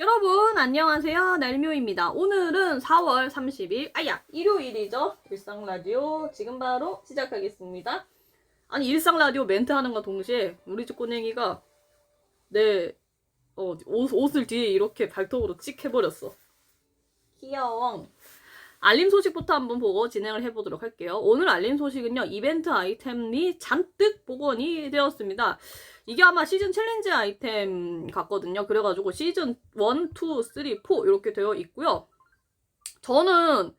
여러분 안녕하세요. 날묘입니다. 오늘은 4월 30일 아야 일요일이죠? 일상라디오. 지금 바로 시작하겠습니다. 아니 일상라디오 멘트 하는과 동시에 우리 집 꼬냉이가 내 어, 옷, 옷을 뒤에 이렇게 발톱으로 찍 해버렸어. 귀여워. 알림 소식부터 한번 보고 진행을 해보도록 할게요. 오늘 알림 소식은요, 이벤트 아이템이 잔뜩 복원이 되었습니다. 이게 아마 시즌 챌린지 아이템 같거든요. 그래가지고 시즌 1, 2, 3, 4 이렇게 되어 있고요. 저는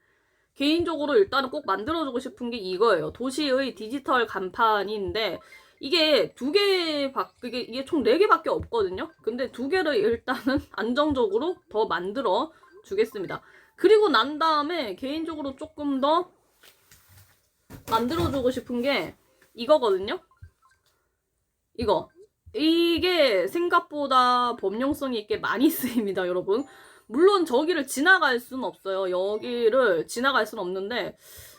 개인적으로 일단은 꼭 만들어주고 싶은 게 이거예요. 도시의 디지털 간판인데, 이게 두 개, 밖, 이게, 이게 총 네 개밖에 없거든요. 근데 두 개를 일단은 안정적으로 더 만들어 주겠습니다. 그리고 난 다음에 개인적으로 조금 더 만들어주고 싶은 게 이거거든요. 이거. 이게 생각보다 범용성이 있게 많이 쓰입니다, 여러분. 물론 저기를 지나갈 수는 없어요. 여기를 지나갈 수는 없는데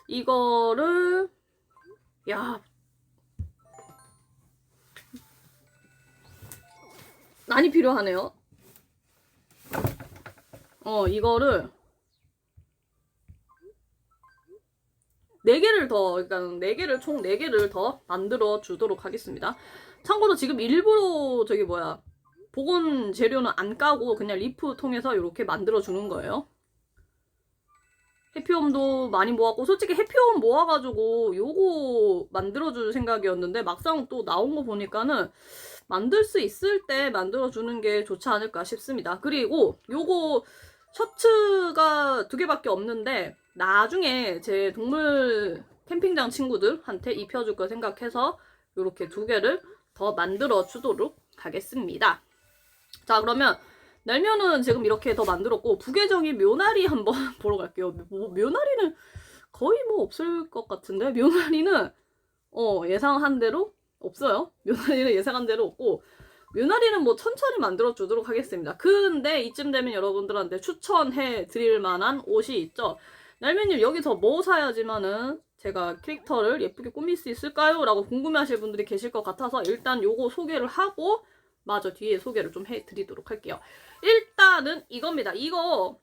이거를 야 많이 필요하네요. 어, 이거를 네 개를 더 그러니까 네 개를 총 네 개를 더 만들어 주도록 하겠습니다. 참고로 지금 일부러 저기 뭐야 복원 재료는 안 까고 그냥 리프 통해서 이렇게 만들어 주는 거예요. 해피홈도 많이 모았고 솔직히 해피홈 모아가지고 요거 만들어줄 생각이었는데 막상 또 나온 거 보니까는 만들 수 있을 때 만들어주는 게 좋지 않을까 싶습니다. 그리고 요거 셔츠가 두 개밖에 없는데 나중에 제 동물 캠핑장 친구들한테 입혀줄 거 생각해서 이렇게 두 개를 더 만들어 주도록 하겠습니다. 자 그러면 날면은 지금 이렇게 더 만들었고 부계정이 묘나리 한번 보러 갈게요. 뭐, 묘나리는 거의 뭐 없을 것 같은데 묘나리는 어 예상한 대로 없어요. 묘나리는 예상한 대로 없고 묘나리는 뭐 천천히 만들어 주도록 하겠습니다. 근데 이쯤 되면 여러분들한테 추천해 드릴 만한 옷이 있죠. 날면님 여기서 뭐 사야지만은 제가 캐릭터를 예쁘게 꾸밀 수 있을까요? 라고 궁금해하실 분들이 계실 것 같아서 일단 요거 소개를 하고 마저 뒤에 소개를 좀 해드리도록 할게요. 일단은 이겁니다. 이거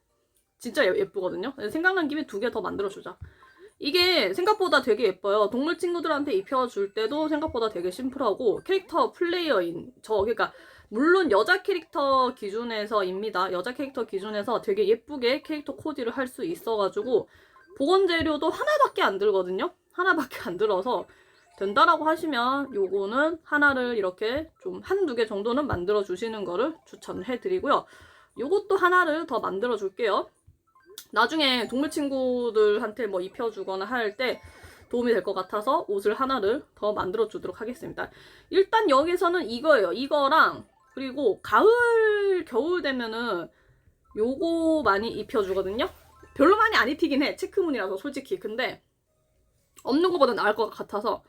진짜 예- 예쁘거든요. 생각난 김에 두 개 더 만들어주자. 이게 생각보다 되게 예뻐요. 동물 친구들한테 입혀줄 때도 생각보다 되게 심플하고 캐릭터 플레이어인 저 그러니까 물론 여자 캐릭터 기준에서입니다. 여자 캐릭터 기준에서 되게 예쁘게 캐릭터 코디를 할 수 있어가지고 보건 재료도 하나밖에 안 들거든요. 하나밖에 안 들어서 된다라고 하시면 요거는 하나를 이렇게 좀 한두 개 정도는 만들어 주시는 거를 추천해 드리고요. 요것도 하나를 더 만들어 줄게요. 나중에 동물 친구들한테 뭐 입혀주거나 할 때 도움이 될 것 같아서 옷을 하나를 더 만들어 주도록 하겠습니다. 일단 여기서는 이거예요. 이거랑 그리고 가을 겨울 되면은 요거 많이 입혀주거든요. 별로 많이 안 입히긴 해. 체크무늬라서 솔직히. 근데 없는 것보다 나을 것 같아서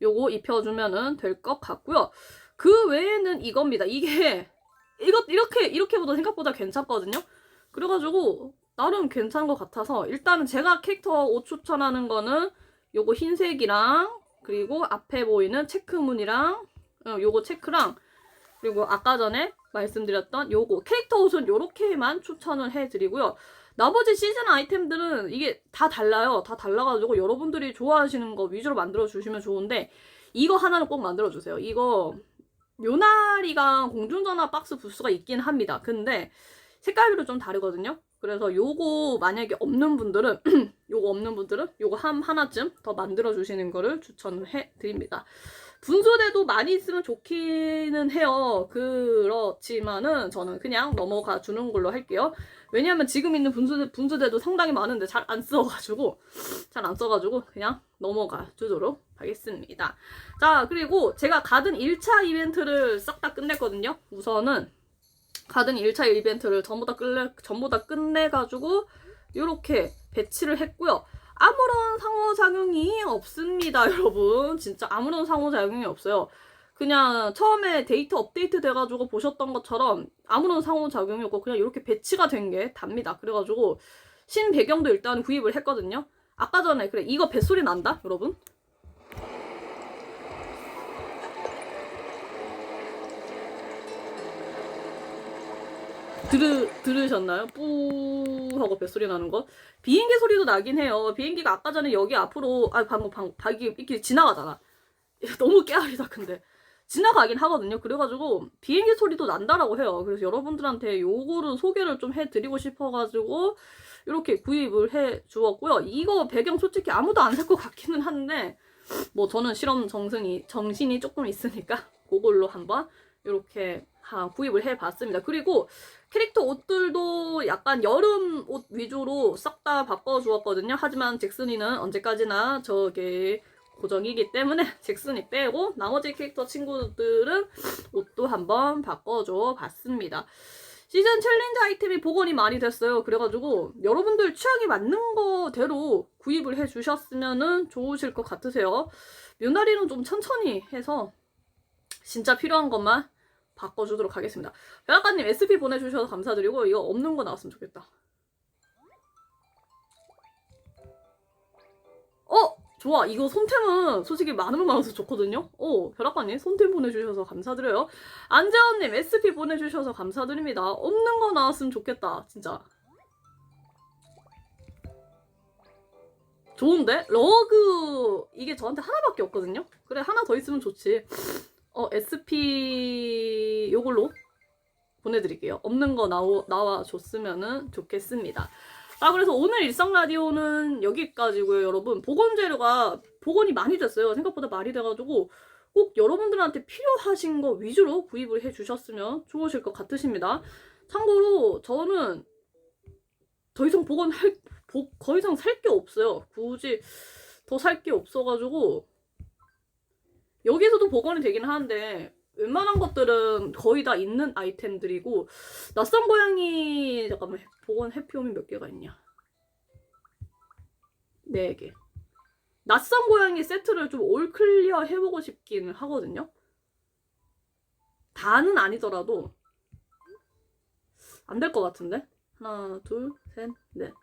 요거 입혀주면은 될 것 같고요. 그 외에는 이겁니다. 이게 이것 이렇게 이렇게 보다 생각보다 괜찮거든요. 그래가지고 나름 괜찮은 것 같아서 일단은 제가 캐릭터 옷 추천하는 거는 요거 흰색이랑 그리고 앞에 보이는 체크무늬랑 어, 요거 체크랑 그리고 아까 전에 말씀드렸던 요거 캐릭터 옷은 요렇게만 추천을 해드리고요. 나머지 시즌 아이템들은 이게 다 달라요. 다 달라가지고 여러분들이 좋아하시는 거 위주로 만들어 주시면 좋은데 이거 하나는 꼭 만들어 주세요. 이거 묘나리가 공중전화 박스 부스가 있긴 합니다. 근데 색깔별로 좀 다르거든요. 그래서 요거 만약에 없는 분들은 요거 없는 분들은 요거 한 하나쯤 더 만들어 주시는 거를 추천해 드립니다. 분수대도 많이 있으면 좋기는 해요. 그렇지만은 저는 그냥 넘어가 주는 걸로 할게요. 왜냐하면 지금 있는 분수대, 분수대도 상당히 많은데 잘 안 써가지고 잘 안 써가지고 그냥 넘어가 주도록 하겠습니다. 자 그리고 제가 가든 1차 이벤트를 싹 다 끝냈거든요. 우선은 가든 1차 이벤트를 전부 다 끝내, 전부 다 끝내가지고, 이렇게 배치를 했고요. 아무런 상호작용이 없습니다, 여러분. 진짜 아무런 상호작용이 없어요. 그냥 처음에 데이터 업데이트 돼가지고 보셨던 것처럼 아무런 상호작용이 없고 그냥 이렇게 배치가 된 게 답니다. 그래가지고 신 배경도 일단 구입을 했거든요. 아까 전에 그래 이거 뱃소리 난다, 여러분. 들으, 들으셨나요? 뿌 하고 뱃소리 나는 거. 비행기 소리도 나긴 해요. 비행기가 아까 전에 여기 앞으로, 아, 방금, 방금, 방금 이렇게 지나가잖아. 너무 깨알이다, 근데. 지나가긴 하거든요. 그래가지고, 비행기 소리도 난다라고 해요. 그래서 여러분들한테 요거를 소개를 좀 해드리고 싶어가지고, 이렇게 구입을 해 주었고요. 이거 배경 솔직히 아무도 안 살 것 같기는 한데, 뭐 저는 실험 정승이, 정신이 조금 있으니까, 그걸로 한번 이렇게 하- 구입을 해봤습니다. 그리고 캐릭터 옷들도 약간 여름 옷 위주로 싹 다 바꿔주었거든요. 하지만 잭슨이는 언제까지나 저게 고정이기 때문에 잭슨이 빼고 나머지 캐릭터 친구들은 옷도 한번 바꿔줘 봤습니다. 시즌 챌린지 아이템이 복원이 많이 됐어요. 그래가지고 여러분들 취향이 맞는 거대로 구입을 해주셨으면 좋으실 것 같으세요. 뮤나리는 좀 천천히 해서 진짜 필요한 것만 바꿔주도록 하겠습니다. 백악관님 SP 보내주셔서 감사드리고 이거 없는 거 나왔으면 좋겠다. 어! 좋아. 이거 손템은 솔직히 많으면 많아서 좋거든요. 어, 벼락관님 손템 보내주셔서 감사드려요. 안재원님 SP 보내주셔서 감사드립니다. 없는 거 나왔으면 좋겠다. 진짜. 좋은데? 러그 이게 저한테 하나밖에 없거든요. 그래 하나 더 있으면 좋지. 어 SP 요걸로 보내드릴게요. 없는 거 나오, 나와 줬으면은 좋겠습니다. 아 그래서 오늘 일상 라디오는 여기까지고요, 여러분. 보건 재료가 복원이 많이 됐어요. 생각보다 많이 돼가지고 꼭 여러분들한테 필요하신 거 위주로 구입을 해주셨으면 좋으실 것 같으십니다. 참고로 저는 더 이상 복- 더 이상 살 게 없어요. 굳이 더 살 게 없어가지고 여기서도 복원이 되긴 하는데 웬만한 것들은 거의 다 있는 아이템들이고 낯선 고양이 잠깐만 복원 해피홈이 몇 개가 있냐? 네 개. 낯선 고양이 세트를 좀 올 클리어 해보고 싶기는 하거든요. 다는 아니더라도 안 될 것 같은데 하나 둘셋넷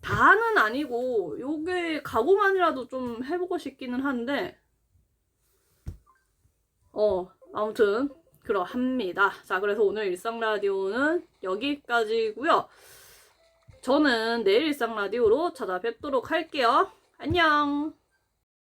다는 아니고 요게 가공만이라도 좀 해보고 싶기는 한데 어 아무튼 그러합니다. 자 그래서 오늘 일상 라디오는 여기까지고요. 저는 내일 일상 라디오로 찾아뵙도록 할게요. 안녕.